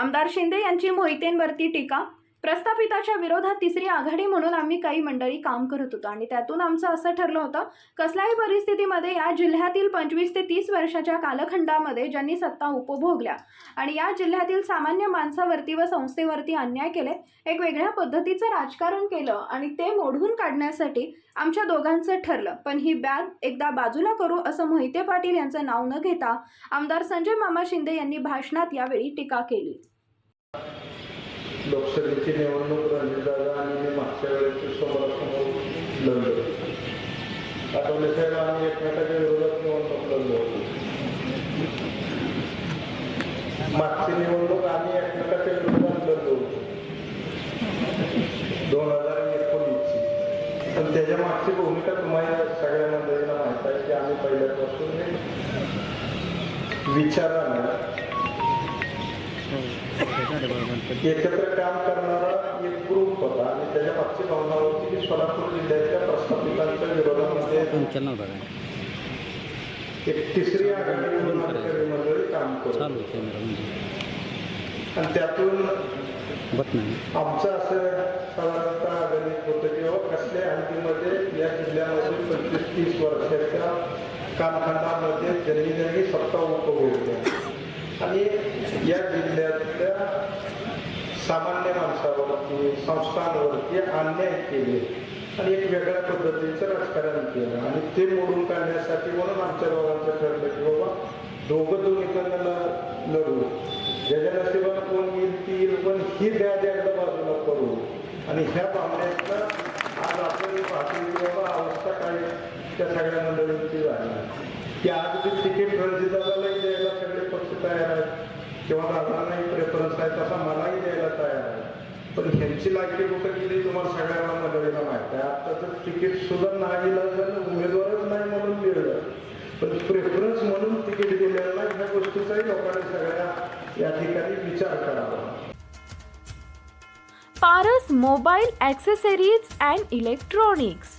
आमदार शिंदे यांची मोहितेंवरती टीका प्रस्थापिताच्या विरोधात तिसरी आघाडी म्हणून आम्ही काही मंडळी काम करत होतो आणि त्यातून आमचं असं ठरलं होतं कसल्याही परिस्थितीमध्ये या जिल्ह्यातील पंचवीस ते तीस वर्षाच्या कालखंडामध्ये ज्यांनी सत्ता उपभोगल्या आणि या जिल्ह्यातील सामान्य माणसावरती व संस्थेवरती अन्याय केले एक वेगळ्या पद्धतीचं राजकारण केलं आणि ते मोडून काढण्यासाठी आमच्या दोघांचं ठरलं. पण ही बॅग एकदा बाजूला करू असं मोहिते पाटील यांचं नाव न घेता आमदार संजय मामा शिंदे यांनी भाषणात यावेळी टीका केली. लोकसभेची निवडणूक रणजितदादा आणि मी मागच्या वेळेस समोरासमोर लढलो. आठवले साहेब आम्ही एकमेकाच्या विरोधात निवडणूक लढलो होतो. मागची निवडणूक आम्ही एकमेकाच्या विरोधात लढलो होतो. दोन हजार एकोणीसची. पण त्याच्या मागची भूमिका तुम्हाला सगळ्या मंडळींना माहीत आहे की आम्ही पहिल्यापासून हे विचारानं एकत्र काम करणारा एक ग्रुप होता आणि त्याच्या मागची भावना होती की सोलापूर जिल्ह्याच्या प्रस्थापितांच्या विरोधामध्ये एक तिसरी आघाडी म्हणून काम करत म्हणजे आणि त्यातून आमचं असं साधारणतः गणित होतं की बाबा कसल्या हद्दीमध्ये या जिल्ह्यामध्ये पंचवीस तीस वर्षाच्या कालखंडामध्ये ज्यांनी सत्ता उपभोगल्या आणि या जिल्ह्यातल्या सामान्य माणसावरती संस्थांवरती अन्याय केले. आणि एक वेगळ्या पद्धतीचं राजकारण केलं. आणि ते मोडून काढण्यासाठी म्हणून आमच्या दोघांचं ठरलं की बाबा दोघं दोन्हीकडनं ल- लढू. ज्याच्या नशिबात कोण येईल ती येईल पण ही द्या द्यायला बाजूला करू. आणि ह्या भावनेतनं आज आपण पाहतो की बाबा अवस्था काय त्या सगळ्या मंडळी की आजची तिकीट तिकीट रणजितदादालाही द्यायला सगळे पक्ष तयार आहेत. किंवा दादांनाही प्रेफरन्स आहे तसा मलाही द्यायला तयार आहे. पण ह्यांची लायकी कुठं गेली तुम्हाला सगळ्यांना मंडळीला माहिती आहे. आत्ताचं तिकीट सुद्धा नाही उमेदवारच नाही म्हणून मिळलं पण प्रेफरन्स म्हणून तिकीट दिलेलं नाही ह्या गोष्टीचाही लोकांनी सगळ्या या ठिकाणी विचार करावा. Paras mobile accessories and electronics